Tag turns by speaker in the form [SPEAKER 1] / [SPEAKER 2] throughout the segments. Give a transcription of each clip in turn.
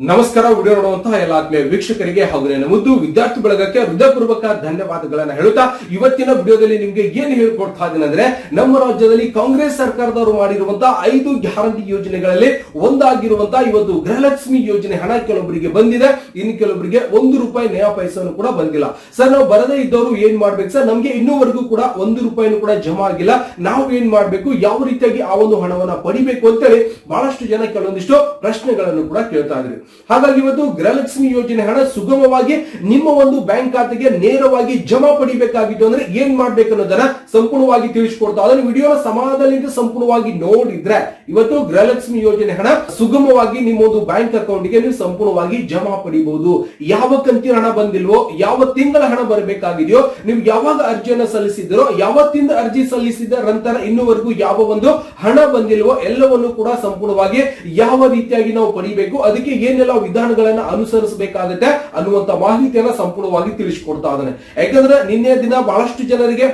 [SPEAKER 1] ನಮಸ್ಕಾರ, ವಿಡಿಯೋ ನೋಡುವಂತಹ ಎಲ್ಲ ಆತ್ಮೀಯ ವೀಕ್ಷಕರಿಗೆ ಹಾಗೂ ನನ್ನ ಮುದ್ದು ವಿದ್ಯಾರ್ಥಿ ಬಳಗಕ್ಕೆ ಹೃದಯಪೂರ್ವಕ ಧನ್ಯವಾದಗಳನ್ನ ಹೇಳುತ್ತಾ ಇವತ್ತಿನ ವಿಡಿಯೋದಲ್ಲಿ ನಿಮ್ಗೆ ಏನ್ ಹೇಳ್ಕೊಡ್ತಾ ಇದ್ದೀನಿ ಅಂದ್ರೆ ನಮ್ಮ ರಾಜ್ಯದಲ್ಲಿ ಕಾಂಗ್ರೆಸ್ ಸರ್ಕಾರದವರು ಮಾಡಿರುವಂತಹ ಐದು ಗ್ಯಾರಂಟಿ ಯೋಜನೆಗಳಲ್ಲಿ ಒಂದಾಗಿರುವಂತಹ ಇವತ್ತು ಗೃಹಲಕ್ಷ್ಮಿ ಯೋಜನೆ ಹಣ ಕೆಲವೊಬ್ಬರಿಗೆ ಬಂದಿದೆ. ಇನ್ನು ಕೆಲವೊಬ್ಬರಿಗೆ ಒಂದು ರೂಪಾಯಿ ನಯಾ ಪೈಸವನ್ನು ಕೂಡ ಬಂದಿಲ್ಲ. ಸರ್, ನಾವು ಬರದೇ ಇದ್ದವರು ಏನ್ ಮಾಡ್ಬೇಕು? ಸರ್, ನಮ್ಗೆ ಇನ್ನೂವರೆಗೂ ಕೂಡ ಒಂದು ರೂಪಾಯಿನೂ ಕೂಡ ಜಮಾ ಆಗಿಲ್ಲ. ನಾವು ಏನ್ ಮಾಡ್ಬೇಕು? ಯಾವ ರೀತಿಯಾಗಿ ಆ ಒಂದು ಹಣವನ್ನ ಪಡಿಬೇಕು ಅಂತೇಳಿ ಬಹಳಷ್ಟು ಜನ ಕೆಲವೊಂದಿಷ್ಟು ಪ್ರಶ್ನೆಗಳನ್ನು ಕೂಡ ಕೇಳ್ತಾ ಇದ್ರಿ. ಹಾಗಾಗಿ ಇವತ್ತು ಗೃಹಲಕ್ಷ್ಮಿ ಯೋಜನೆ ಹಣ ಸುಗಮವಾಗಿ ನಿಮ್ಮ ಒಂದು ಬ್ಯಾಂಕ್ ಖಾತೆಗೆ ನೇರವಾಗಿ ಜಮಾ ಪಡಿಬೇಕಾಗಿತ್ತು ಅಂದ್ರೆ ಏನ್ ಮಾಡ್ಬೇಕು ಅನ್ನೋದನ್ನ ಸಂಪೂರ್ಣವಾಗಿ ತಿಳಿಸ್ಕೊಡ್ತಾ ಅದನ್ನು ವಿಡಿಯೋನ ಸಮಾಧಾನದಿಂದ ಸಂಪೂರ್ಣವಾಗಿ ನೋಡಿದ್ರೆ ಇವತ್ತು ಗೃಹಲಕ್ಷ್ಮಿ ಯೋಜನೆ ಹಣ ಸುಗಮವಾಗಿ ನಿಮ್ಮ ಒಂದು ಬ್ಯಾಂಕ್ ಅಕೌಂಟ್ಗೆ ನೀವು ಸಂಪೂರ್ಣವಾಗಿ ಜಮಾ ಪಡಿಬಹುದು ಯಾವ ಕಂತಿನ ಹಣ ಬಂದಿಲ್ವೋ, ಯಾವ ತಿಂಗಳ ಹಣ ಬರಬೇಕಾಗಿದೆಯೋ, ನೀವು ಯಾವಾಗ ಅರ್ಜಿಯನ್ನ ಸಲ್ಲಿಸಿದ್ರೋ ಯಾವತ್ತಿಂದ ಅರ್ಜಿ ಸಲ್ಲಿಸಿದ ನಂತರ ಇನ್ನುವರೆಗೂ ಯಾವ ಒಂದು ಹಣ ಬಂದಿಲ್ವೋ ಎಲ್ಲವನ್ನು ಕೂಡ ಸಂಪೂರ್ಣವಾಗಿ ಯಾವ ರೀತಿಯಾಗಿ ನಾವು ಪಡಿಬೇಕು, ಅದಕ್ಕೆ ಏನೆಲ್ಲ ವಿಧಾನಗಳನ್ನ ಅನುಸರಿಸಬೇಕಾಗುತ್ತೆ ಅನ್ನುವಂತ ಮಾಹಿತಿಯನ್ನ ಸಂಪೂರ್ಣವಾಗಿ ತಿಳಿಸಿಕೊಡ್ತಾ ಇದ್ದಾನೆ. ಯಾಕಂದ್ರೆ ನಿನ್ನೆ ದಿನ ಬಹಳಷ್ಟು ಜನರಿಗೆ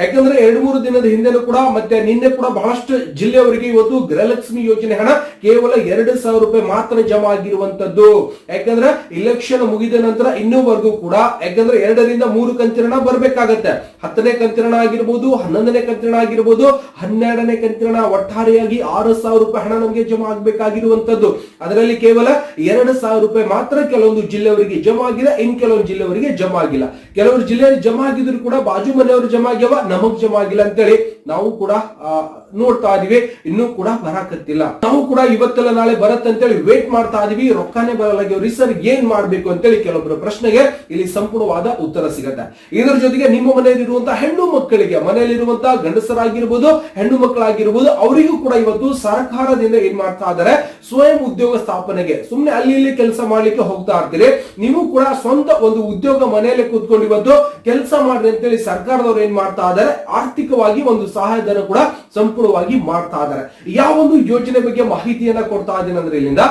[SPEAKER 1] ಯಾಕಂದ್ರೆ ಎರಡು ಮೂರು ದಿನದ ಹಿಂದೆನೂ ಕೂಡ ಮತ್ತೆ ನಿನ್ನೆ ಕೂಡ ಬಹಳಷ್ಟು ಜಿಲ್ಲೆಯವರಿಗೆ ಇವತ್ತು ಗೃಹಲಕ್ಷ್ಮಿ ಯೋಜನೆ ಹಣ ಕೇವಲ ಎರಡು ಸಾವಿರ ರೂಪಾಯಿ ಮಾತ್ರ ಜಮಾ ಆಗಿರುವಂತದ್ದು. ಯಾಕಂದ್ರೆ ಇಲೆಕ್ಷನ್ ಮುಗಿದ ನಂತರ ಇನ್ನೂವರೆಗೂ ಕೂಡ ಯಾಕಂದ್ರೆ ಎರಡರಿಂದ ಮೂರು ಕಂತಿನ ಬರಬೇಕಾಗತ್ತೆ. ಹತ್ತನೇ ಕಂತಿನ ಆಗಿರ್ಬೋದು, ಹನ್ನೊಂದನೇ ಕಂತಿನ ಆಗಿರ್ಬೋದು, ಹನ್ನೆರಡನೇ ಕಂತಿನ ಒಟ್ಟಾರೆಯಾಗಿ ಆರು ಸಾವಿರ ರೂಪಾಯಿ ಹಣ ನಮಗೆ ಜಮಾ ಆಗಬೇಕಾಗಿರುವಂತದ್ದು. ಅದರಲ್ಲಿ ಕೇವಲ ಎರಡು ಸಾವಿರ ರೂಪಾಯಿ ಮಾತ್ರ ಕೆಲವೊಂದು ಜಿಲ್ಲೆಯವರಿಗೆ ಜಮಾ ಆಗಿಲ್ಲ, ಇನ್ ಕೆಲವೊಂದು ಜಿಲ್ಲೆಯವರಿಗೆ ಜಮಾ ಆಗಿಲ್ಲ. ಕೆಲವರು ಜಿಲ್ಲೆಯಲ್ಲಿ ಜಮಾ ಆಗಿದ್ರು ಕೂಡ ಬಾಜು ಮನೆಯವರು ಜಮಾ ಆಗ್ಯಾವ ನಮಗ್ ಜಮಾ ಆಗಿಲ್ಲ ಅಂತೇಳಿ ನಾವು ಕೂಡ ನೋಡ್ತಾ ಇದೀವಿ, ಇನ್ನೂ ಕೂಡ ಬರಾಕತ್ತಿಲ್ಲ. ನಾವು ಕೂಡ ಇವತ್ತೆಲ್ಲ ನಾಳೆ ಬರತ್ತಂತೇಳಿ ವೇಟ್ ಮಾಡ್ತಾ ಇದೀವಿ, ರೊಕ್ಕನೇ ಬರಲಾಗ್ಯವ್ರಿ ಸರ್ ಏನ್ ಮಾಡ್ಬೇಕು ಅಂತೇಳಿ ಕೆಲವೊಬ್ಬರ ಪ್ರಶ್ನೆಗೆ ಇಲ್ಲಿ ಸಂಪೂರ್ಣವಾದ ಉತ್ತರ ಸಿಗತ್ತೆ. ಇದರ ಜೊತೆಗೆ ನಿಮ್ಮ ಮನೆಯಲ್ಲಿರುವಂತಹ ಹೆಣ್ಣು ಮಕ್ಕಳಿಗೆ ಮನೆಯಲ್ಲಿರುವಂತಹ ಗಂಡಸರಾಗಿರ್ಬೋದು, ಹೆಣ್ಣು ಮಕ್ಕಳಾಗಿರ್ಬೋದು, ಅವರಿಗೂ ಕೂಡ ಇವತ್ತು ಸರ್ಕಾರದಿಂದ ಏನ್ ಮಾಡ್ತಾ ಇದಾರೆ ಸ್ವಯಂ ಉದ್ಯೋಗ ಸ್ಥಾಪನೆಗೆ, ಸುಮ್ನೆ ಅಲ್ಲಿ ಇಲ್ಲಿ ಕೆಲಸ ಮಾಡ್ಲಿಕ್ಕೆ ಹೋಗ್ತಾ ಇರ್ತೀರಿ, ನೀವು ಕೂಡ ಸ್ವಂತ ಒಂದು ಉದ್ಯೋಗ ಮನೆಯಲ್ಲಿ ಕೂತ್ಕೊಂಡು ಇವತ್ತು ಕೆಲಸ ಮಾಡ್ರಿ ಅಂತೇಳಿ ಸರ್ಕಾರದವರು ಏನ್ ಮಾಡ್ತಾ ಇದ್ದಾರೆ, ಆರ್ಥಿಕವಾಗಿ ಒಂದು ಸಹಾಯಧನ ಕೂಡ ಸಂಪೂರ್ಣವಾಗಿ ಮಾಡ್ತಾ ಇದ್ದಾರೆ. ಯಾವ ಒಂದು ಯೋಜನೆ ಬಗ್ಗೆ ಮಾಹಿತಿಯನ್ನ ಕೊಡ್ತಾ ಇದ್ದೀನಿ ಅಂದ್ರೆ ಇಲ್ಲಿಂದ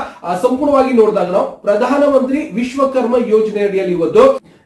[SPEAKER 1] ಸಂಪೂರ್ಣವಾಗಿ ನೋಡಿದಾಗ ನಾವು ಪ್ರಧಾನಮಂತ್ರಿ ವಿಶ್ವಕರ್ಮ ಯೋಜನೆ ಅಡಿಯಲ್ಲಿ ಇವತ್ತು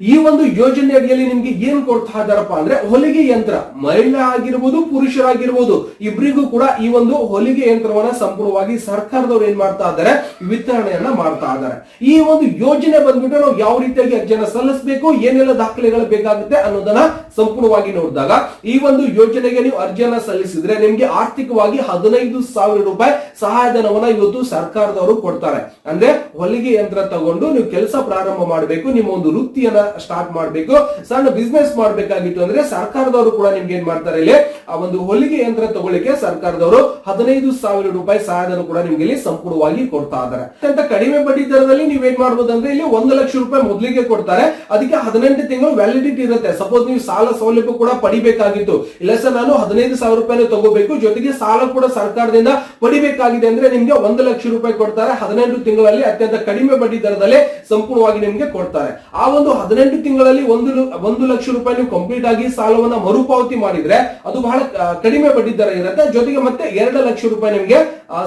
[SPEAKER 1] ಈ ಒಂದು ಯೋಜನೆ ಅಡಿಯಲ್ಲಿ ನಿಮ್ಗೆ ಏನ್ ಕೊಡ್ತಾ ಇದ್ದಾರಪ್ಪ ಅಂದ್ರೆ ಹೊಲಿಗೆ ಯಂತ್ರ. ಮಹಿಳಾ ಆಗಿರ್ಬೋದು, ಪುರುಷರಾಗಿರ್ಬೋದು ಇಬ್ಬರಿಗೂ ಕೂಡ ಈ ಒಂದು ಹೊಲಿಗೆ ಯಂತ್ರವನ್ನ ಸಂಪೂರ್ಣವಾಗಿ ಸರ್ಕಾರದವರು ಏನ್ ಮಾಡ್ತಾ ಇದ್ದಾರೆ, ವಿತರಣೆಯನ್ನ ಮಾಡ್ತಾ ಇದ್ದಾರೆ. ಈ ಒಂದು ಯೋಜನೆ ಬಂದ್ಬಿಟ್ಟು ನಾವು ಯಾವ ರೀತಿಯಾಗಿ ಅರ್ಜಿಯನ್ನ ಸಲ್ಲಿಸಬೇಕು, ಏನೆಲ್ಲ ದಾಖಲೆಗಳು ಬೇಕಾಗುತ್ತೆ ಅನ್ನೋದನ್ನ ಸಂಪೂರ್ಣವಾಗಿ ನೋಡಿದಾಗ, ಈ ಒಂದು ಯೋಜನೆಗೆ ನೀವು ಅರ್ಜಿಯನ್ನ ಸಲ್ಲಿಸಿದ್ರೆ ನಿಮ್ಗೆ ಆರ್ಥಿಕವಾಗಿ ಹದಿನೈದು ಸಾವಿರ ರೂಪಾಯಿ ಸಹಾಯಧನವನ್ನ ಇವತ್ತು ಸರ್ಕಾರದವರು ಕೊಡ್ತಾರೆ. ಅಂದ್ರೆ ಹೊಲಿಗೆ ಯಂತ್ರ ತಗೊಂಡು ನೀವು ಕೆಲಸ ಪ್ರಾರಂಭ ಮಾಡಬೇಕು, ನಿಮ್ಮ ಒಂದು ವೃತ್ತಿಯನ್ನ ಸ್ಟಾರ್ಟ್ ಮಾಡಬೇಕು. ಸಣ್ಣ ಬಿಸ್ನೆಸ್ ಮಾಡಬೇಕಾಗಿತ್ತು ಅಂದ್ರೆ ಸರ್ಕಾರದವರು ಕೂಡ ನಿಮ್ಗೆ ಏನ್ ಮಾಡ್ತಾರೆ ಇಲ್ಲಿ? ಆ ಒಂದು ಹೊಲಿಗೆ ಯಂತ್ರ ತಗೊಳ್ಳಿಕ್ಕೆ ಸರ್ಕಾರದವರು ಹದಿನೈದು ಸಾವಿರ ರೂಪಾಯಿ ಸಹಾಯಧನ ಕೂಡ ನಿಮ್ಗೆ ಇಲ್ಲಿ ಸಂಪೂರ್ಣವಾಗಿ ಕೊಡ್ತಾ ಇದ್ದಾರೆ. ಅತ್ಯಂತ ಕಡಿಮೆ ಬಡ್ಡಿ ದರದಲ್ಲಿ ನೀವ್ ಏನ್ ಮಾಡಬಹುದು ಅಂದ್ರೆ ಇಲ್ಲಿ ಒಂದು ಲಕ್ಷ ರೂಪಾಯಿ ಮೊದಲಿಗೆ ಕೊಡ್ತಾರೆ. ಅದಕ್ಕೆ ಹದಿನೆಂಟು ತಿಂಗಳು ವ್ಯಾಲಿಡಿಟಿ ಇರುತ್ತೆ. ಸಪೋಸ್ ನೀವು ಸಾಲ ಸೌಲಭ್ಯ ಕೂಡ ಪಡಿಬೇಕಾಗಿತ್ತು. ಇಲ್ಲ ಸರ್, ನಾನು ಹದಿನೈದು ಸಾವಿರ ರೂಪಾಯಿ ತಗೋಬೇಕು. ಜೊತೆಗೆ ಸಾಲ ಕೂಡ ಸರ್ಕಾರದಿಂದ ಪಡಿಬೇಕಾಗಿದೆ ಅಂದ್ರೆ ನಿಮ್ಗೆ ಒಂದು ಲಕ್ಷ ರೂಪಾಯಿ ಕೊಡ್ತಾರೆ. ಹದಿನೆಂಟು ತಿಂಗಳಲ್ಲಿ ಅತ್ಯಂತ ಕಡಿಮೆ ಬಡ್ಡಿ ದರದಲ್ಲಿ ಸಂಪೂರ್ಣವಾಗಿ ನಿಮ್ಗೆ ಕೊಡ್ತಾರೆ. ಆ ಒಂದು ಹದಿನೆಂಟು ತಿಂಗಳಲ್ಲಿ ಒಂದು ಒಂದು ಲಕ್ಷ ರೂಪಾಯಿ ನೀವು ಕಂಪ್ಲೀಟ್ ಆಗಿ ಸಾಲವನ್ನ ಮರುಪಾವತಿ ಮಾಡಿದ್ರೆ ಅದು ಬಹಳ ಕಡಿಮೆ ಬಡ್ಡಿ ದರ ಇರುತ್ತೆ. ಜೊತೆಗೆ ಮತ್ತೆ ಎರಡು ಲಕ್ಷ ರೂಪಾಯಿ ನಿಮಗೆ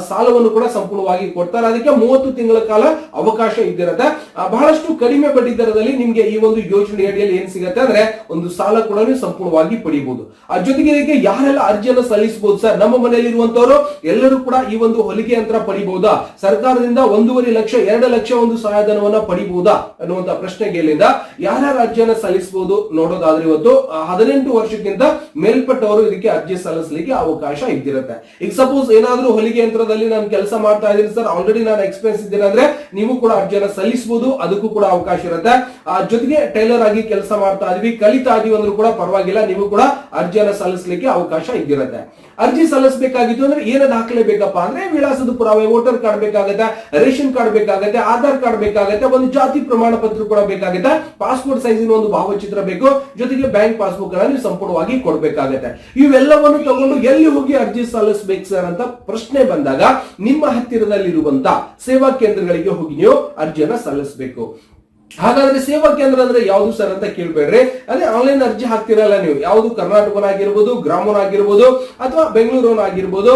[SPEAKER 1] ಸಾಲವನ್ನು ಕೂಡ ಸಂಪೂರ್ಣವಾಗಿ ಕೊಡ್ತಾರೆ. ಅದಕ್ಕೆ ಮೂವತ್ತು ತಿಂಗಳ ಕಾಲ ಅವಕಾಶ ಇದ್ದಿರುತ್ತೆ. ಬಹಳಷ್ಟು ಕಡಿಮೆ ಬಡ್ಡಿ ದರದಲ್ಲಿ ನಿಮ್ಗೆ ಈ ಒಂದು ಯೋಜನೆ ಅಡಿಯಲ್ಲಿ ಏನ್ ಸಿಗುತ್ತೆ ಅಂದ್ರೆ ಒಂದು ಸಾಲ ಕೂಡ ನೀವು ಸಂಪೂರ್ಣವಾಗಿ ಪಡಿಬಹುದು ಆ, ಜೊತೆಗೆ ಇದಕ್ಕೆ ಯಾರೆಲ್ಲ ಅರ್ಜಿಯನ್ನು ಸಲ್ಲಿಸಬಹುದು ಸರ್? ನಮ್ಮ ಮನೆಯಲ್ಲಿ ಇರುವಂತವರು ಎಲ್ಲರೂ ಕೂಡ ಈ ಒಂದು ಹೊಲಿಗೆ ಯಂತ್ರ ಪಡಿಬಹುದಾ ಸರ್ಕಾರದಿಂದ ಒಂದೂವರೆ ಲಕ್ಷ, ಎರಡು ಲಕ್ಷ ಒಂದು ಸಹಾಯಧನವನ್ನ ಪಡಿಬಹುದಾ ಅನ್ನುವಂತ ಪ್ರಶ್ನೆಗೆ ಇಲ್ಲಿಂದ ಯಾರ್ಯಾರು ಅರ್ಜಿಯನ್ನ ಸಲ್ಲಿಸಬಹುದು ನೋಡೋದಾದ್ರೆ ಇವತ್ತು ಹದಿನೆಂಟು ವರ್ಷಕ್ಕಿಂತ ಮೇಲ್ಪಟ್ಟವರು ಇದಕ್ಕೆ ಅರ್ಜಿ ಸಲ್ಲಿಸಲಿಕ್ಕೆ ಅವಕಾಶ ಇದ್ದಿರುತ್ತೆ. ಈಗ ಸಪೋಸ್ ಏನಾದ್ರೂ ಹೊಲಿಗೆ ಯಂತ್ರದಲ್ಲಿ ನಾನು ಕೆಲಸ ಮಾಡ್ತಾ ಇದ್ದೀನಿ ಸರ್ ಆಲ್ರೆಡಿ ನಾನು ಎಕ್ಸ್ಪೀರಿಯನ್ಸ್ ಇದ್ದೀನಿ ಅಂದ್ರೆ ನೀವು ಕೂಡ ಅರ್ಜಿಯನ್ನ ಸಲ್ಲಿಸಬಹುದು ಅದಕ್ಕೂ ಕೂಡ ಅವಕಾಶ ಇರುತ್ತೆ. ಜೊತೆಗೆ ಟೈಲರ್ ಆಗಿ ಕೆಲಸ ಮಾಡ್ತಾ ಇದೀವಿ, ಕಲಿತಾ ಇದೀವಿ ಅಂದ್ರೂ ಕೂಡ ಪರವಾಗಿಲ್ಲ, ನೀವು ಕೂಡ ಅರ್ಜಿಯನ್ನ ಸಲ್ಲಿಸಲಿಕ್ಕೆ ಅವಕಾಶ ಇದ್ದಿರುತ್ತೆ. ಅರ್ಜಿ ಸಲ್ಲಿಸಬೇಕಾಗಿತ್ತು ಅಂದ್ರೆ ಏನು ದಾಖಲೆ ಬೇಕಪ್ಪ ಅಂದ್ರೆ ವಿಳಾಸದ ಪುರಾವೆ, ವೋಟರ್ ಕಾರ್ಡ್ ಬೇಕಾಗತ್ತೆ, ರೇಷನ್ ಕಾರ್ಡ್ ಬೇಕಾಗತ್ತೆ, ಆಧಾರ್ ಕಾರ್ಡ್ ಬೇಕಾಗತ್ತೆ, ಒಂದು ಜಾತಿ ಪ್ರಮಾಣ ಪತ್ರ ಕೂಡ ಬೇಕಾಗುತ್ತೆ, ಪಾಸ್ಪೋರ್ಟ್ ಸೈಜಿನ ಒಂದು ಭಾವಚಿತ್ರ ಬೇಕು, ಜೊತೆಗೆ ಬ್ಯಾಂಕ್ ಪಾಸ್ಬುಕ್ ಅನ್ನ ನೀವು ಸಂಪೂರ್ಣವಾಗಿ ಕೊಡಬೇಕಾಗತ್ತೆ. ಇವೆಲ್ಲವನ್ನು ತಗೊಂಡು ಎಲ್ಲಿ ಹೋಗಿ ಅರ್ಜಿ ಸಲ್ಲಿಸಬೇಕು ಸರ್ ಅಂತ ಪ್ರಶ್ನೆ ಬಂದಾಗ ನಿಮ್ಮ ಹತ್ತಿರದಲ್ಲಿರುವಂತ ಸೇವಾ ಕೇಂದ್ರಗಳಿಗೆ ಹೋಗಿ ನೀವು ಅರ್ಜಿಯನ್ನ ಸಲ್ಲಿಸಬೇಕು. ಹಾಗಾದ್ರೆ ಸೇವಾ ಕೇಂದ್ರ ಅಂದ್ರೆ ಯಾವ್ದು ಸರ್ ಅಂತ ಕೇಳ್ಬೇಡ್ರಿ. ಅದೇ ಆನ್ಲೈನ್ ಅರ್ಜಿ ಹಾಕ್ತಿರಲ್ಲ ನೀವು. ಯಾವುದು ಕರ್ನಾಟಕನಾಗಿರ್ಬೋದು ಗ್ರಾಮನಾಗಿರ್ಬೋದು ಅಥವಾ ಬೆಂಗಳೂರವನಾಗಿರ್ಬೋದು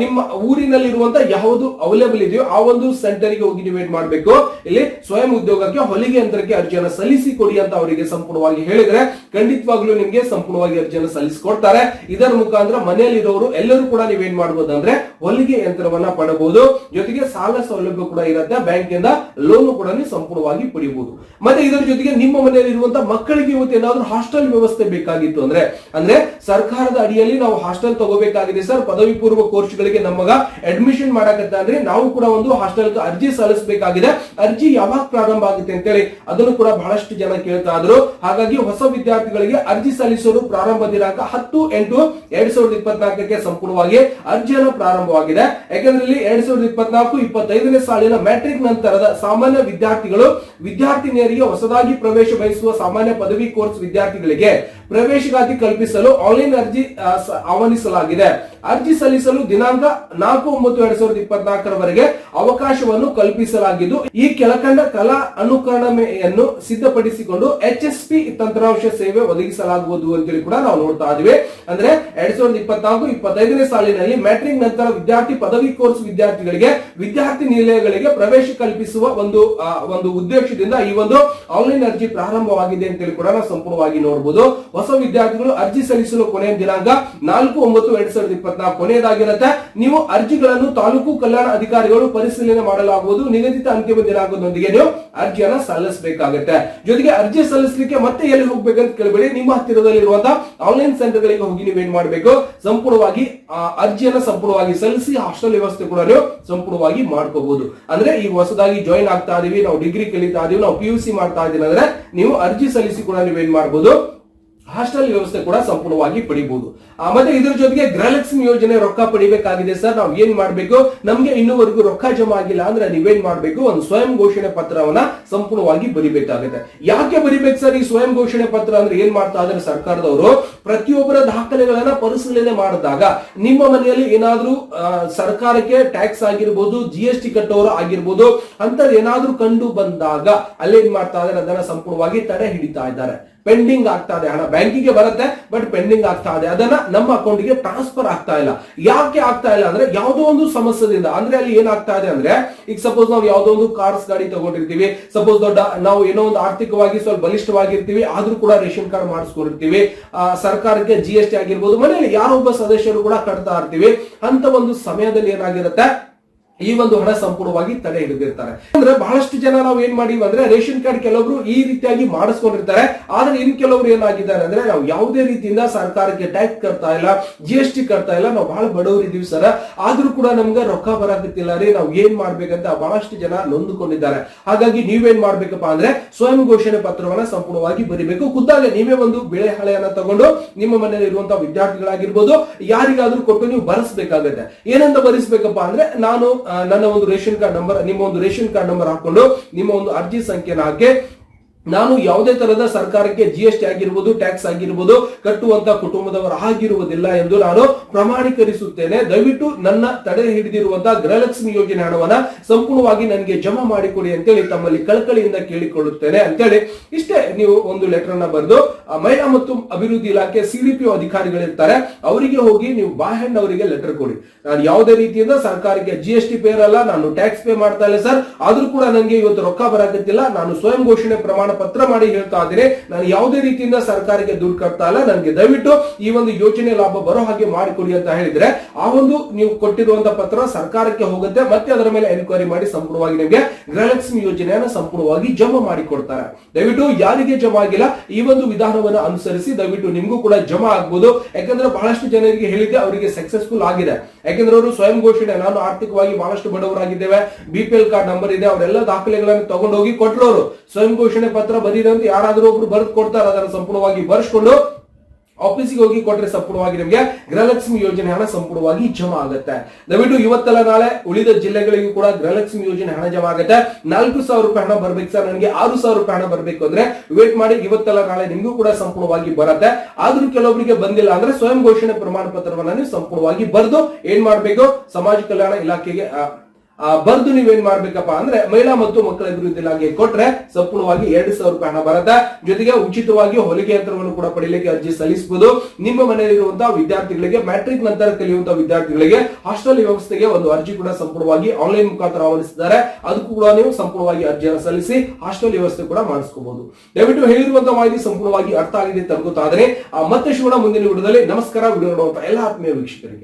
[SPEAKER 1] ನಿಮ್ಮ ಊರಿನಲ್ಲಿರುವಂತ ಯಾವುದು ಅವೈಲೇಬಲ್ ಇದೆಯೋ ಆ ಒಂದು ಸೆಂಟರ್ಗೆ ಹೋಗಿ ನೀವು ಏನ್ ಮಾಡ್ಬೇಕು. ಇಲ್ಲಿ ಸ್ವಯಂ ಉದ್ಯೋಗಕ್ಕೆ, ಹೊಲಿಗೆ ಯಂತ್ರಕ್ಕೆ ಅರ್ಜಿಯನ್ನು ಸಲ್ಲಿಸಿ ಕೊಡಿ ಅಂತ ಅವರಿಗೆ ಸಂಪೂರ್ಣವಾಗಿ ಹೇಳಿದ್ರೆ ಖಂಡಿತವಾಗ್ಲೂ ನಿಮ್ಗೆ ಸಂಪೂರ್ಣವಾಗಿ ಅರ್ಜಿಯನ್ನು ಸಲ್ಲಿಸಿಕೊಡ್ತಾರೆ. ಇದರ ಮುಖಾಂತರ ಮನೆಯಲ್ಲಿರೋರು ಎಲ್ಲರೂ ಕೂಡ ನೀವೇನ್ ಮಾಡ್ಬೋದು ಅಂದ್ರೆ ಹೊಲಿಗೆ ಯಂತ್ರವನ್ನ ಪಡಬಹುದು. ಜೊತೆಗೆ ಸಾಲ ಸೌಲಭ್ಯ ಕೂಡ ಇರುತ್ತೆ. ಬ್ಯಾಂಕ್ ಇಂದ ಲೋನ್ ಕೂಡ ನೀವು ಸಂಪೂರ್ಣವಾಗಿ ಪಡಿಬಹುದು. ಮತ್ತೆ ಇದರ ಜೊತೆಗೆ ನಿಮ್ಮ ಮನೆಯಲ್ಲಿ ಇರುವಂತಹ ಮಕ್ಕಳಿಗೆ ಇವತ್ತು ಏನಾದ್ರೂ ಹಾಸ್ಟೆಲ್ ವ್ಯವಸ್ಥೆ ಬೇಕಾಗಿತ್ತು ಅಂದ್ರೆ ಅಂದ್ರೆ ಸರ್ಕಾರದ ಅಡಿಯಲ್ಲಿ ನಾವು ಹಾಸ್ಟೆಲ್ ತಗೋಬೇಕಾಗಿದೆ ಸರ್. ಪದವಿ ಪೂರ್ವ ಕೋರ್ಸ್ಗಳಿಗೆ ನಮಗ ಅಡ್ಮಿಷನ್ ಮಾಡಕತ್ತ ಅಂದ್ರೆ ನಾವು ಕೂಡ ಒಂದು ಹಾಸ್ಟೆಲ್ ಅರ್ಜಿ ಸಲ್ಲಿಸಬೇಕಾಗಿದೆ. ಅರ್ಜಿ ಯಾವಾಗ ಪ್ರಾರಂಭ ಆಗುತ್ತೆ ಅಂತೇಳಿ ಅದನ್ನು ಕೂಡ ಬಹಳಷ್ಟು ಜನ ಕೇಳ್ತಾ ಇದ್ರು. ಹಾಗಾಗಿ ಹೊಸ ವಿದ್ಯಾರ್ಥಿಗಳಿಗೆ ಅರ್ಜಿ ಸಲ್ಲಿಸಲು ಪ್ರಾರಂಭ ದಿನಾಂಕ ಹತ್ತು ಎಂಟು ಎರಡ್ ಸಾವಿರದ ಇಪ್ಪತ್ನಾಲ್ಕಕ್ಕೆ ಸಂಪೂರ್ಣವಾಗಿ ಅರ್ಜಿಯನ್ನು ಪ್ರಾರಂಭವಾಗಿದೆ. ಯಾಕೆಂದ್ರೆ ಎರಡ್ ಸಾವಿರದ ಇಪ್ಪತ್ನಾಲ್ಕು ಇಪ್ಪತ್ತೈದನೇ ಸಾಲಿನ ಮ್ಯಾಟ್ರಿಕ್ ನಂತರದ ಸಾಮಾನ್ಯ ವಿದ್ಯಾರ್ಥಿಗಳು ವಿದ್ಯಾರ್ಥಿನಿಯರಿಗೆ ಹೊಸದಾಗಿ ಪ್ರವೇಶ ಬಯಸುವ ಸಾಮಾನ್ಯ ಪದವಿ ಕೋರ್ಸ್ ವಿದ್ಯಾರ್ಥಿಗಳಿಗೆ ಪ್ರವೇಶಗಾತಿ ಕಲ್ಪಿಸಲು ಆನ್ಲೈನ್ ಅರ್ಜಿ ಆಹ್ವಾನಿಸಲಾಗಿದೆ. ಅರ್ಜಿ ಸಲ್ಲಿಸಲು ದಿನಾಂಕ ನಾಲ್ಕು ಒಂಬತ್ತು ಎರಡ್ ಸಾವಿರದ ಇಪ್ಪತ್ನಾಲ್ಕರವರೆಗೆ ಅವಕಾಶವನ್ನು ಕಲ್ಪಿಸಲಾಗಿದ್ದು, ಈ ಕೆಳಕಂಡ ಕಲಾ ಅನುಕರಣೆಯನ್ನು ಸಿದ್ಧಪಡಿಸಿಕೊಂಡು ಎಚ್ ಎಸ್ ಪಿ ತಂತ್ರಾಂಶ ಸೇವೆ ಒದಗಿಸಲಾಗುವುದು ಅಂತೇಳಿ ಕೂಡ ನಾವು ನೋಡ್ತಾ ಇದೀವಿ. ಅಂದ್ರೆ ಎರಡ್ ಸಾವಿರದ ಇಪ್ಪತ್ನಾಲ್ಕು, ಇಪ್ಪತ್ತೈದನೇ ಸಾಲಿನಲ್ಲಿ ಮ್ಯಾಟ್ರಿಕ್ ನಂತರ ವಿದ್ಯಾರ್ಥಿ ಪದವಿ ಕೋರ್ಸ್ ವಿದ್ಯಾರ್ಥಿಗಳಿಗೆ ವಿದ್ಯಾರ್ಥಿ ನಿಲಯಗಳಿಗೆ ಪ್ರವೇಶ ಕಲ್ಪಿಸುವ ಒಂದು ಒಂದು ಉದ್ದೇಶದಿಂದ ಒಂದು ಆನ್ಲೈನ್ ಅರ್ಜಿ ಪ್ರಾರಂಭವಾಗಿದೆ ಅಂತ ಹೇಳಿ ಕೂಡ ನಾವು ಸಂಪೂರ್ಣವಾಗಿ ನೋಡಬಹುದು ಹೊಸ ವಿದ್ಯಾರ್ಥಿಗಳು ಅರ್ಜಿ ಸಲ್ಲಿಸಲು ಕೊನೆಯ ದಿನಾಂಕ ನಾಲ್ಕು ಒಂಬತ್ತು ಎರಡ್ ಸಾವಿರದ ಇಪ್ಪತ್ನಾಲ್ಕು ಕೊನೆಯದಾಗಿರುತ್ತೆ. ನೀವು ಅರ್ಜಿಗಳನ್ನು ತಾಲೂಕು ಕಲ್ಯಾಣ ಅಧಿಕಾರಿಗಳು ಪರಿಶೀಲನೆ ಮಾಡಲಾಗುವುದು. ನಿಗದಿತ ಅಂತಿಮ ದಿನಾಂಕದೊಂದಿಗೆ ನೀವು ಅರ್ಜಿಯನ್ನ ಸಲ್ಲಿಸಬೇಕಾಗುತ್ತೆ. ಜೊತೆಗೆ ಅರ್ಜಿ ಸಲ್ಲಿಸಲಿಕ್ಕೆ ಮತ್ತೆ ಎಲ್ಲಿ ಹೋಗ್ಬೇಕಂತ ಕೇಳಬೇಡಿ. ನಿಮ್ಮ ಹತ್ತಿರದಲ್ಲಿರುವಂತಹ ಆನ್ಲೈನ್ ಸೆಂಟರ್ ಗಳಿಗೆ ಹೋಗಿ ಏನ್ ಮಾಡಬೇಕು? ಸಂಪೂರ್ಣವಾಗಿ ಅರ್ಜಿಯನ್ನ ಸಂಪೂರ್ಣವಾಗಿ ಸಲ್ಲಿಸಿ ಹಾಸ್ಟೆಲ್ ವ್ಯವಸ್ಥೆ ಕೂಡ ನೀವು ಸಂಪೂರ್ಣವಾಗಿ ಮಾಡ್ಕೋಬಹುದು ಅಂದ್ರೆ ಈಗ ಹೊಸದಾಗಿ ಜಾಯಿನ್ ಆಗ್ತಾ ಇದೀವಿ. ನಾವು ಡಿಗ್ರಿ ಕಲಿತಾ ಇದೀವಿ. ನಾವು ಪಿ ಯು ಸಿ ಮಾಡ್ತಾ ಇದ್ದೀನಿ ಅಂದ್ರೆ ನೀವು ಅರ್ಜಿ ಸಲ್ಲಿಸಿ ಕೂಡ ನೀವೇನ್ ಮಾಡಬಹುದು ಹಾಸ್ಟೆಲ್ ವ್ಯವಸ್ಥೆ ಕೂಡ ಸಂಪೂರ್ಣವಾಗಿ ಪಡಿಬಹುದು ಮತ್ತೆ ಇದ್ರ ಜೊತೆಗೆ ಗೃಹಲಕ್ಷ್ಮಿ ಯೋಜನೆ ರೊಕ್ಕ ಪಡಿಬೇಕಾಗಿದೆ ಸರ್. ನಾವು ಏನ್ ಮಾಡ್ಬೇಕು? ನಮ್ಗೆ ಇನ್ನೂವರೆಗೂ ರೊಕ್ಕ ಜಮಾ ಆಗಿಲ್ಲ ಅಂದ್ರೆ ನೀವೇನ್ ಮಾಡ್ಬೇಕು? ಒಂದು ಸ್ವಯಂ ಘೋಷಣೆ ಪತ್ರವನ್ನ ಸಂಪೂರ್ಣವಾಗಿ ಬರಿಬೇಕಾಗುತ್ತೆ. ಯಾಕೆ ಬರಿಬೇಕು ಸರ್ ಈ ಸ್ವಯಂ ಘೋಷಣೆ ಪತ್ರ ಅಂದ್ರೆ ಏನ್ ಮಾಡ್ತಾ ಇದಾರೆ ಸರ್ಕಾರದವರು? ಪ್ರತಿಯೊಬ್ಬರ ದಾಖಲೆಗಳನ್ನ ಪರಿಶೀಲನೆ ಮಾಡಿದಾಗ ನಿಮ್ಮ ಮನೆಯಲ್ಲಿ ಏನಾದ್ರೂ ಸರ್ಕಾರಕ್ಕೆ ಟ್ಯಾಕ್ಸ್ ಆಗಿರ್ಬೋದು ಜಿ ಎಸ್ ಟಿ ಕಟ್ಟೋರು ಆಗಿರ್ಬೋದು ಅಂತ ಏನಾದ್ರೂ ಕಂಡು ಬಂದಾಗ ಅಲ್ಲೇನ್ ಮಾಡ್ತಾ ಇದ್ದಾರೆ, ಅದನ್ನ ಸಂಪೂರ್ಣವಾಗಿ ತಡೆ ಹಿಡಿತಾ ಇದ್ದಾರೆ. ಪೆಂಡಿಂಗ್ ಆಗ್ತಾ ಇದೆ, ಹಣ ಬ್ಯಾಂಕಿಗೆ ಬರುತ್ತೆ ಬಟ್ ಪೆಂಡಿಂಗ್ ಆಗ್ತಾ ಇದೆ. ಅದನ್ನ ನಮ್ಮ ಅಕೌಂಟ್ಗೆ ಟ್ರಾನ್ಸ್ಫರ್ ಆಗ್ತಾ ಇಲ್ಲ. ಯಾಕೆ ಆಗ್ತಾ ಇಲ್ಲ ಅಂದ್ರೆ ಯಾವುದೋ ಒಂದು ಸಮಸ್ಯೆದಿಂದ, ಅಂದ್ರೆ ಅಲ್ಲಿ ಏನಾಗ್ತಾ ಇದೆ ಅಂದ್ರೆ, ಈಗ ಸಪೋಸ್ ನಾವು ಯಾವುದೋ ಒಂದು ಕಾರ್ಸ್ ಗಾಡಿ ತಗೊಂಡಿರ್ತೀವಿ ಸಪೋಸ್ ದೊಡ್ಡ, ನಾವು ಏನೋ ಒಂದು ಆರ್ಥಿಕವಾಗಿ ಸ್ವಲ್ಪ ಬಲಿಷ್ಠವಾಗಿರ್ತೀವಿ, ಆದ್ರೂ ಕೂಡ ರೇಷನ್ ಕಾರ್ಡ್ ಮಾಡಿಸ್ಕೊಂಡಿರ್ತೀವಿ ಸರ್ಕಾರಕ್ಕೆ ಜಿ ಎಸ್ ಟಿ ಆಗಿರ್ಬೋದು ಮನೆಯಲ್ಲಿ ಯಾರೊಬ್ಬ ಸದಸ್ಯರು ಕೂಡ ಕಟ್ತಾ ಇರ್ತೀವಿ. ಅಂತ ಒಂದು ಸಮಯದಲ್ಲಿ ಏನಾಗಿರುತ್ತೆ? ಈ ಒಂದು ಹಣ ಸಂಪೂರ್ಣವಾಗಿ ತಡೆ ಹಿಡಿದಿರ್ತಾರೆ. ಅಂದ್ರೆ ಬಹಳಷ್ಟು ಜನ ನಾವು ಏನ್ ಮಾಡಿವಿ ಅಂದ್ರೆ ರೇಷನ್ ಕಾರ್ಡ್ ಕೆಲವರು ಈ ರೀತಿಯಾಗಿ ಮಾಡಿಸ್ಕೊಂಡಿರ್ತಾರೆ. ಆದ್ರೆ ಇನ್ ಕೆಲವರು ಏನಾಗಿದ್ದಾರೆ ಅಂದ್ರೆ ನಾವು ಯಾವುದೇ ರೀತಿಯಿಂದ ಸರ್ಕಾರಕ್ಕೆ ಟ್ಯಾಕ್ಸ್ ಕಟ್ತಾ ಇಲ್ಲ ಜಿ ಎಸ್ ಟಿ ಕಟ್ತಾ ಇಲ್ಲ, ನಾವು ಬಹಳ ಬಡವರು ಇದೀವಿ ಸರ್. ಆದ್ರೂ ಕೂಡ ನಮ್ಗೆ ರೊಕ್ಕ ಬರಾಕತ್ತಿಲ್ಲ ರೀ, ನಾವು ಏನ್ ಮಾಡ್ಬೇಕಂತ ಬಹಳಷ್ಟು ಜನ ನೊಂದುಕೊಂಡಿದ್ದಾರೆ. ಹಾಗಾಗಿ ನೀವೇನ್ ಮಾಡ್ಬೇಕಪ್ಪ ಅಂದ್ರೆ ಸ್ವಯಂ ಘೋಷಣೆ ಪತ್ರವನ್ನ ಸಂಪೂರ್ಣವಾಗಿ ಬರಿಬೇಕು. ಖುದ್ದಾಗೆ ನೀವೇ ಒಂದು ಬೆಳೆ ಹಳೆಯನ್ನ ತಗೊಂಡು ನಿಮ್ಮ ಮನೆಯಲ್ಲಿ ಇರುವಂತಹ ವಿದ್ಯಾರ್ಥಿಗಳಾಗಿರ್ಬೋದು, ಯಾರಿಗಾದ್ರೂ ಕೊಟ್ಟು ನೀವು ಬರೆಸ್ಬೇಕಾಗತ್ತೆ ಏನಂತ ಬರೆಸ್ಬೇಕಪ್ಪ ಅಂದ್ರೆ ನಾನು ನನ್ನ ಒಂದು ರೇಷನ್ ಕಾರ್ಡ್ ನಂಬರ್, ನಿಮ್ಮ ಒಂದು ರೇಷನ್ ಕಾರ್ಡ್ ನಂಬರ್ ಹಾಕೊಂಡು ನಿಮ್ಮ ಒಂದು ಅರ್ಜಿ ಸಂಖ್ಯೆನ ಹಾಕಿ ನಾನು ಯಾವುದೇ ತರಹದ ಸರ್ಕಾರಕ್ಕೆ ಜಿ ಎಸ್ ಟಿ ಆಗಿರ್ಬೋದು ಟ್ಯಾಕ್ಸ್ ಆಗಿರ್ಬೋದು, ಕಟ್ಟುವಂತ ಕುಟುಂಬದವರು ಆಗಿರುವುದಿಲ್ಲ ಎಂದು ನಾನು ಪ್ರಮಾಣೀಕರಿಸುತ್ತೇನೆ. ದಯವಿಟ್ಟು ನನ್ನ ತಡೆ ಹಿಡಿದಿರುವಂತಹ ಗೃಹಲಕ್ಷ್ಮಿ ಯೋಜನೆ ಹಣವನ್ನ ಸಂಪೂರ್ಣವಾಗಿ ನನಗೆ ಜಮಾ ಮಾಡಿಕೊಡಿ ಅಂತೇಳಿ ತಮ್ಮಲ್ಲಿ ಕಳಕಳಿಯಿಂದ ಕೇಳಿಕೊಳ್ಳುತ್ತೇನೆ. ಅಂತೇಳಿ ಇಷ್ಟೇ ನೀವು ಒಂದು ಲೆಟರ್ ಅನ್ನ ಬರೆದು ಮಹಿಳಾ ಮತ್ತು ಅಭಿವೃದ್ಧಿ ಇಲಾಖೆ ಸಿಡಿಪಿ ಅಧಿಕಾರಿಗಳಿರ್ತಾರೆ, ಅವರಿಗೆ ಹೋಗಿ ನೀವು ಬಾಹ್ಯಾಂಡ್ ಅವರಿಗೆ ಲೆಟರ್ ಕೊಡಿ. ನಾನು ಯಾವುದೇ ರೀತಿಯಿಂದ ಸರ್ಕಾರಕ್ಕೆ ಜಿ ಎಸ್ ಟಿ ಪೇ ಅಲ್ಲ ನಾನು ಟ್ಯಾಕ್ಸ್ ಪೇ ಮಾಡ್ತಾ ಇಲ್ಲ ಸರ್ ಆದ್ರೂ ಕೂಡ ನನಗೆ ಇವತ್ತು ರೊಕ್ಕ ಬರಕತ್ತಿಲ್ಲ, ನಾನು ಸ್ವಯಂ ಘೋಷಣೆ ಪ್ರಮಾಣ ಪತ್ರ ಮಾಡಿ ಹೇಳ್ತಾ ಇದ್ದೀನಿ. ನಾನು ಯಾವುದೇ ರೀತಿಯಿಂದ ಸರ್ಕಾರಕ್ಕೆ ದುಡ್ಡು ಕಟ್ತಾ ಇಲ್ಲ. ನನಗೆ ದಯವಿಟ್ಟು ಈ ಒಂದು ಯೋಜನೆ ಲಾಭ ಬರೋ ಹಾಗೆ ಮಾಡಿಕೊಡಿ ಅಂತ ಹೇಳಿದ್ರೆ, ಆ ಒಂದು ನೀವು ಕೊಟ್ಟಿರುವಂತ ಪತ್ರ ಸರ್ಕಾರಕ್ಕೆ ಹೋಗುತ್ತೆ. ಮತ್ತೆ ಅದರ ಮೇಲೆ ಎನ್ಕ್ವೈರಿ ಮಾಡಿ ಸಂಪೂರ್ಣವಾಗಿ ನಿಮಗೆ ಗೃಹಲಕ್ಷ್ಮಿ ಯೋಜನೆಯನ್ನ ಸಂಪೂರ್ಣವಾಗಿ ಜಮಾ ಮಾಡಿ ಕೊಡ್ತಾರೆ ದಯವಿಟ್ಟು ಯಾರಿಗೆ ಜಮಾ ಆಗಿಲ್ಲ, ಈ ಒಂದು ವಿಧಾನವನ್ನು ಅನುಸರಿಸಿ ದಯವಿಟ್ಟು ನಿಮಗೂ ಕೂಡ ಜಮಾ ಆಗ್ಬೋದು. ಯಾಕಂದ್ರೆ ಬಹಳಷ್ಟು ಜನರಿಗೆ ಹೇಳಿದ್ದೆ ಅವರಿಗೆ ಸಕ್ಸಸ್ಫುಲ್ ಆಗಿದೆ. ಯಾಕಂದ್ರೆ ಅವರು ಸ್ವಯಂ ಘೋಷಣೆ, ನಾನು ಆರ್ಥಿಕವಾಗಿ ಬಹಳಷ್ಟು ಬಡವರಾಗಿದ್ದೇವೆ. B P L card number ಇದೆ, ಅವರೆಲ್ಲ ದಾಖಲೆಗಳನ್ನು ತಗೊಂಡೋಗಿ ಕೊಟ್ಟರು ಸ್ವಯಂ ಘೋಷಣೆ ಪತ್ರ ಬಂದಿದೆ ಅಂತ ಯಾರಾದರೂ ಒಬ್ರು ಬರೆದು ಕೊಡ್ತಾರೆ, ಅದನ್ನು ಸಂಪೂರ್ಣವಾಗಿ ಬರ್ಸ್ಕೊಂಡು ಆಫೀಸಿಗೆ ಹೋಗಿ ಕೊಟ್ರೆ ಸಂಪೂರ್ಣವಾಗಿ ನಿಮಗೆ ಗೃಹಲಕ್ಷ್ಮಿ ಯೋಜನೆ ಹಣ ಸಂಪೂರ್ಣವಾಗಿ ಜಮಾ ಆಗುತ್ತೆ. ದಯವಿಟ್ಟು ಇವತ್ತಲ್ಲ ನಾಳೆ ಉಳಿದ ಜಿಲ್ಲೆಗಳಿಗೂ ಕೂಡ ಗೃಹಲಕ್ಷ್ಮಿ ಯೋಜನೆ ಹಣ ಜಮಾ ಆಗುತ್ತೆ. ನಾಲ್ಕು ಸಾವಿರ ರೂಪಾಯಿ ಹಣ ಬರ್ಬೇಕು ಸರ್, ನನಗೆ ಆರು ಸಾವಿರ ರೂಪಾಯಿ ಹಣ ಬರಬೇಕು ಅಂದ್ರೆ ವೇಟ್ ಮಾಡಿ, ಇವತ್ತಲ್ಲ ನಾಳೆ ನಿಮಗೂ ಕೂಡ ಸಂಪೂರ್ಣವಾಗಿ ಬರುತ್ತೆ. ಆದ್ರೂ ಕೆಲವೊಬ್ಬರಿಗೆ ಬಂದಿಲ್ಲ ಅಂದ್ರೆ ಸ್ವಯಂ ಘೋಷಣೆ ಪ್ರಮಾಣ ಪತ್ರವನ್ನ ನೀವು ಸಂಪೂರ್ಣವಾಗಿ ಬರೆದು ಏನ್ ಮಾಡಬೇಕು? ಸಮಾಜ ಕಲ್ಯಾಣ ಇಲಾಖೆಗೆ ಬರ್ದು ನೀವೇನ್ ಮಾಡ್ಬೇಕಪ್ಪ ಅಂದ್ರೆ ಮಹಿಳಾ ಮತ್ತು ಮಕ್ಕಳ ಅಭಿವೃದ್ಧಿ ಇಲಾಖೆ ಕೊಟ್ರೆ ಸಂಪೂರ್ಣವಾಗಿ ಎರಡು ಸಾವಿರ ರೂಪಾಯಿ ಹಣ ಬರುತ್ತೆ. ಜೊತೆಗೆ ಉಚಿತವಾಗಿ ಹೊಲಿಗೆ ಯಂತ್ರವನ್ನು ಕೂಡ ಪಡೆಯಲಿಕ್ಕೆ ಅರ್ಜಿ ಸಲ್ಲಿಸಬಹುದು ನಿಮ್ಮ ಮನೆಯಲ್ಲಿರುವಂತಹ ವಿದ್ಯಾರ್ಥಿಗಳಿಗೆ ಮ್ಯಾಟ್ರಿಕ್ ನಂತರ ಕಲಿಯುವಂತಹ ವಿದ್ಯಾರ್ಥಿಗಳಿಗೆ ಹಾಸ್ಟೆಲ್ ವ್ಯವಸ್ಥೆಗೆ ಒಂದು ಅರ್ಜಿ ಕೂಡ ಸಂಪೂರ್ಣವಾಗಿ ಆನ್ಲೈನ್ ಮುಖಾಂತರ ಆಹ್ವಾನಿಸಿದ್ದಾರೆ. ಅದಕ್ಕೂ ಕೂಡ ನೀವು ಸಂಪೂರ್ಣವಾಗಿ ಅರ್ಜಿಯನ್ನು ಸಲ್ಲಿಸಿ ಹಾಸ್ಟೆಲ್ ವ್ಯವಸ್ಥೆ ಕೂಡ ಮಾಡಿಸ್ಕೋಬಹುದು ದಯವಿಟ್ಟು ಹೇಳಿರುವಂತಹ ಮಾಹಿತಿ ಸಂಪೂರ್ಣವಾಗಿ ಅರ್ಥ ಆಗಿದೆ ಇದ್ರೆ ಮತ್ತೆ ಶಿವಣ ಮುಂದಿನ ವಿಡಿಯೋದಲ್ಲಿ ನಮಸ್ಕಾರ. ವಿಡಿಯೋ ನೋಡುವಂತಹ ಎಲ್ಲ ಆತ್ಮೀಯ ವೀಕ್ಷಕರಿಗೆ.